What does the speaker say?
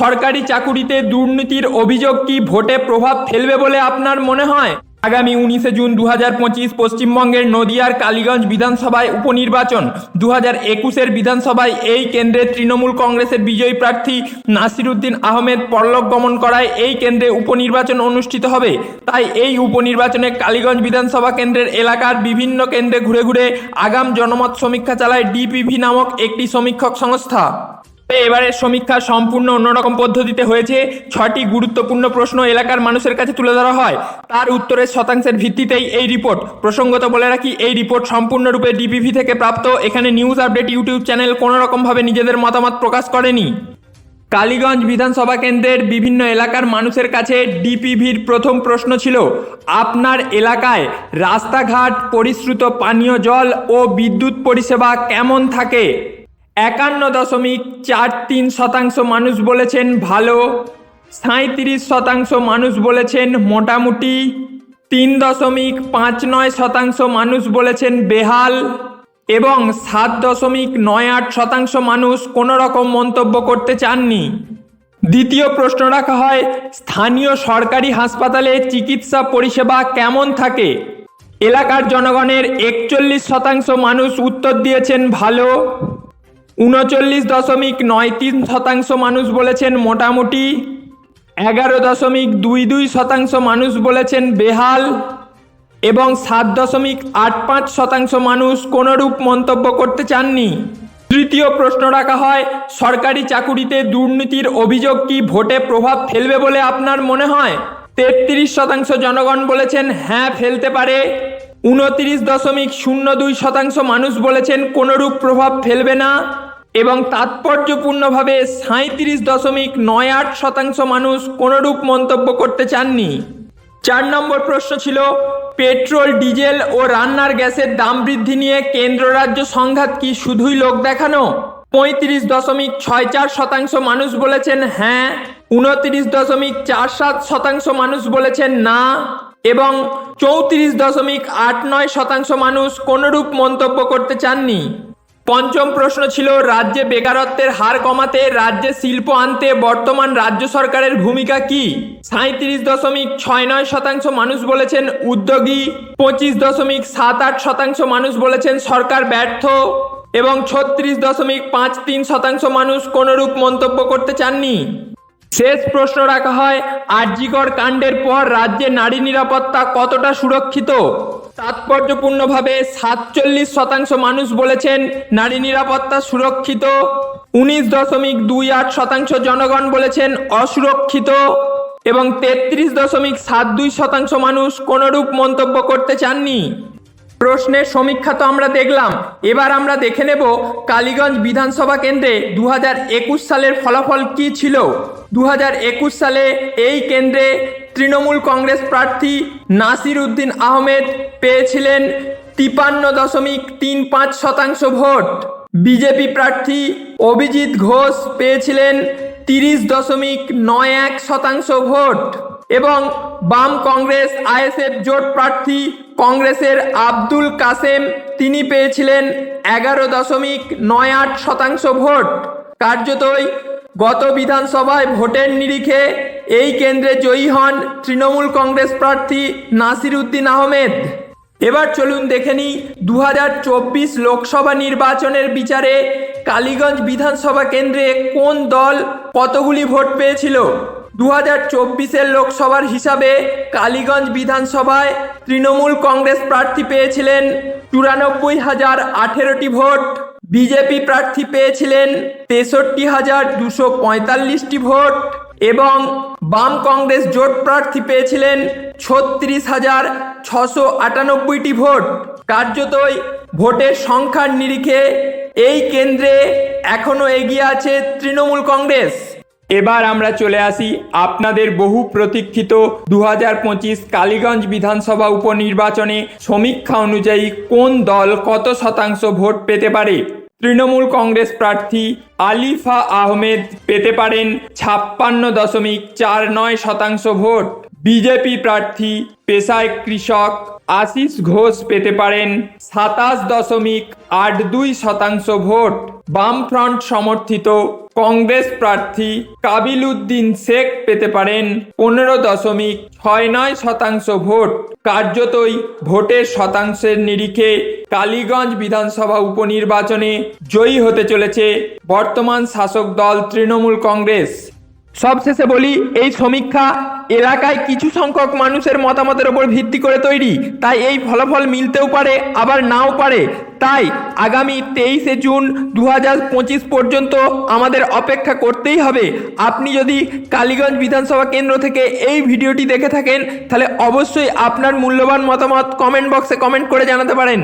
সরকারি চাকুরিতে দুর্নীতির অভিযোগ কি ভোটে প্রভাব ফেলবে বলে আপনার মনে হয়? আগামী উনিশে জুন দু হাজার পঁচিশ পশ্চিমবঙ্গের নদিয়ার কালীগঞ্জ বিধানসভায় উপনির্বাচন। দু হাজার একুশের বিধানসভায় এই কেন্দ্রে তৃণমূল কংগ্রেসের বিজয়ী প্রার্থী নাসিরুদ্দিন আহমেদ পরলোক গমন করায় এই কেন্দ্রে উপনির্বাচন অনুষ্ঠিত হবে। তাই এই উপনির্বাচনে কালীগঞ্জ বিধানসভা কেন্দ্রের এলাকার বিভিন্ন কেন্দ্রে ঘুরে ঘুরে আগাম জনমত সমীক্ষা চালায় ডিপিভি নামক একটি সমীক্ষক সংস্থা। এবারের সমীক্ষা সম্পূর্ণ অন্যরকম পদ্ধতিতে হয়েছে। ছটি গুরুত্বপূর্ণ প্রশ্ন এলাকার মানুষের কাছে তুলে ধরা হয়। তার উত্তরের শতাংশের ভিত্তিতেই এই রিপোর্ট। প্রসঙ্গত বলে রাখি, এই রিপোর্ট সম্পূর্ণরূপে ডিপিভি থেকে প্রাপ্ত। এখানে নিউজ আপডেট ইউটিউব চ্যানেল কোনো রকমভাবে নিজেদের মতামত প্রকাশ করেনি। কালীগঞ্জ বিধানসভা কেন্দ্রের বিভিন্ন এলাকার মানুষের কাছে ডিপিভির প্রথম প্রশ্ন ছিল, আপনার এলাকায় রাস্তাঘাট, পরিশ্রুত পানীয় জল ও বিদ্যুৎ পরিষেবা কেমন থাকে? একান্ন দশমিক চার তিন শতাংশ মানুষ বলেছেন ভালো সাঁত্রিশ শতাংশ মানুষ বলেছেন মোটামুটি, তিন দশমিক পাঁচ নয় শতাংশ মানুষ বলেছেন বেহাল এবং সাত দশমিক নয় আট শতাংশ মানুষ কোনো রকম মন্তব্য করতে চাননি। দ্বিতীয় প্রশ্ন রাখা হয়, স্থানীয় সরকারি হাসপাতালে চিকিৎসা পরিষেবা কেমন থাকে? এলাকার জনগণের একচল্লিশ শতাংশ মানুষ উত্তর দিয়েছেন ভালো উনচল্লিশ দশমিক নয় তিন শতাংশ মানুষ বলেছেন মোটামুটি, এগারো দশমিক দুই দুই শতাংশ মানুষ বলেছেন বেহাল, এবং সাত দশমিক আট পাঁচ শতাংশ মানুষ কোনোরূপ মন্তব্য করতে চাননি। তৃতীয় প্রশ্ন রাখা হয়, সরকারি চাকুরিতে দুর্নীতির অভিযোগ কি ভোটে প্রভাব ফেলবে বলে আপনার মনে হয়? তেত্রিশ শতাংশ জনগণ বলেছেন হ্যাঁ ফেলতে পারে। উনত্রিশ দশমিক শূন্য দুই শতাংশ মানুষ বলেছেন কোনোরূপ প্রভাব ফেলবে না। এবং তাৎপর্যপূর্ণভাবে সাঁত্রিশ দশমিক নয় আট শতাংশ মানুষ কোনোরূপ মন্তব্য করতে চাননি। চার নম্বর প্রশ্ন ছিল, পেট্রোল, ডিজেল ও রান্নার গ্যাসের দাম বৃদ্ধি নিয়ে কেন্দ্র রাজ্য সংঘাত কি শুধুই লোক দেখানো? পঁয়ত্রিশ দশমিক ছয় চার শতাংশ মানুষ বলেছেন হ্যাঁ উনত্রিশ দশমিক চার সাত শতাংশ মানুষ বলেছেন না এবং চৌত্রিশ দশমিক আট নয় শতাংশ মানুষ কোনোরূপ মন্তব্য করতে চাননি। পঞ্চম প্রশ্ন ছিল, রাজ্যে বেকারত্বের হার কমাতে রাজ্যে শিল্প আনতে বর্তমান রাজ্য সরকারের ভূমিকা কি? সাঁত্রিশ দশমিক ছয় নয় শতাংশ মানুষ বলেছেন উদ্যোগী, পঁচিশ দশমিক সাত আট শতাংশ মানুষ বলেছেন সরকার ব্যর্থ, এবং ছত্রিশ দশমিক পাঁচ তিন শতাংশ মানুষ কোনোরূপ মন্তব্য করতে চাননি। শেষ প্রশ্ন রাখা হয়, আরজিকর কাণ্ডের পর রাজ্যে নারী নিরাপত্তা কতটা সুরক্ষিত? তাৎপর্যপূর্ণভাবে সাতচল্লিশ শতাংশ মানুষ বলেছেন নারী নিরাপত্তা সুরক্ষিত। উনিশ দশমিক দুই আট শতাংশ জনগণ বলেছেন অসুরক্ষিত। এবং তেত্রিশ দশমিক সাত দুই শতাংশ মানুষ কোনরূপ মন্তব্য করতে চাননি। প্রশ্নের সমীক্ষা তো আমরা দেখলাম। এবার আমরা দেখে নেব কালীগঞ্জ বিধানসভা কেন্দ্রে দু সালের ফলাফল কি ছিল? দু সালে এই কেন্দ্রে তৃণমূল কংগ্রেস প্রার্থী নাসির উদ্দিন আহমেদ পেয়েছিলেন তিপান্ন দশমিক তিন পাঁচ শতাংশ ভোট। বিজেপি প্রার্থী অভিজিৎ ঘোষ পেয়েছিলেন তিরিশ দশমিক নয় এক শতাংশ ভোট। এবং বাম কংগ্রেস আইএসএফ জোট প্রার্থী কংগ্রেসের আব্দুল কাসেম, তিনি পেয়েছিলেন এগারো দশমিক নয় আট শতাংশ ভোট। কার্যতই গত বিধানসভায় ভোটের নিরিখে এই কেন্দ্রে জয়ী হন তৃণমূল কংগ্রেস প্রার্থী নাসির উদ্দিন আহমেদ। এবার চলুন দেখে নিই দু হাজার চব্বিশ লোকসভা নির্বাচনের বিচারে কালীগঞ্জ বিধানসভা কেন্দ্রে কোন দল কতগুলি ভোট পেয়েছিল। দু হাজার চব্বিশের লোকসভার হিসাবে কালীগঞ্জ বিধানসভায় তৃণমূল কংগ্রেস প্রার্থী পেয়েছিলেন চুরানব্বই হাজার আঠেরোটি ভোট। বিজেপি প্রার্থী পেয়েছিলেন তেষট্টি হাজার দুশো পঁয়তাল্লিশটি ভোট এবং বাম কংগ্রেস জোট প্রার্থী পেয়েছিলেন ছত্রিশ হাজার ছশো আটানব্বইটি ভোট। কার্যতই ভোটের সংখ্যার নিরিখে এই কেন্দ্রে এখনও এগিয়ে আছে তৃণমূল কংগ্রেস। এবার আমরা চলে আসি আপনাদের বহু প্রতীক্ষিত দু হাজার পঁচিশ কালীগঞ্জ বিধানসভা উপনির্বাচনে সমীক্ষা অনুযায়ী কোন দল কত শতাংশ ভোট পেতে পারে? তৃণমূল কংগ্রেস প্রার্থী আলিফা আহমেদ পেতে পারেন ছাপ্পান্ন দশমিক চার নয় শতাংশ ভোট। বিজেপি প্রার্থী পেশায় কৃষক আশিস ঘোষ পেতে পারেন সাতাশ দশমিক আট দুই শতাংশ ভোট। বামফ্রন্ট সমর্থিত কংগ্রেস প্রার্থী কাবিল উদ্দিন শেখ পেতে পারেন পনেরো দশমিক ছয় নয় শতাংশ ভোট। কার্যতই ভোটের শতাংশের নিরিখে কালীগঞ্জ বিধানসভা উপনির্বাচনে জয়ী হতে চলেছে বর্তমান শাসক দল তৃণমূল কংগ্রেস। সবশেষে বলি, এই সমীক্ষা এলাকায় কিছু সংখ্যক মানুষের মতামতের ওপর ভিত্তি করে তৈরি, তাই এই ফলাফল মিলতেও পারে, আবার নাও পারে। তাই আগামী তেইশে জুন দু হাজার পঁচিশ পর্যন্ত আমাদের অপেক্ষা করতেই হবে। আপনি যদি কালীগঞ্জ বিধানসভা কেন্দ্র থেকে এই ভিডিওটি দেখে থাকেন, তাহলে অবশ্যই আপনার মূল্যবান মতামত কমেন্ট বক্সে কমেন্ট করে জানাতে পারেন।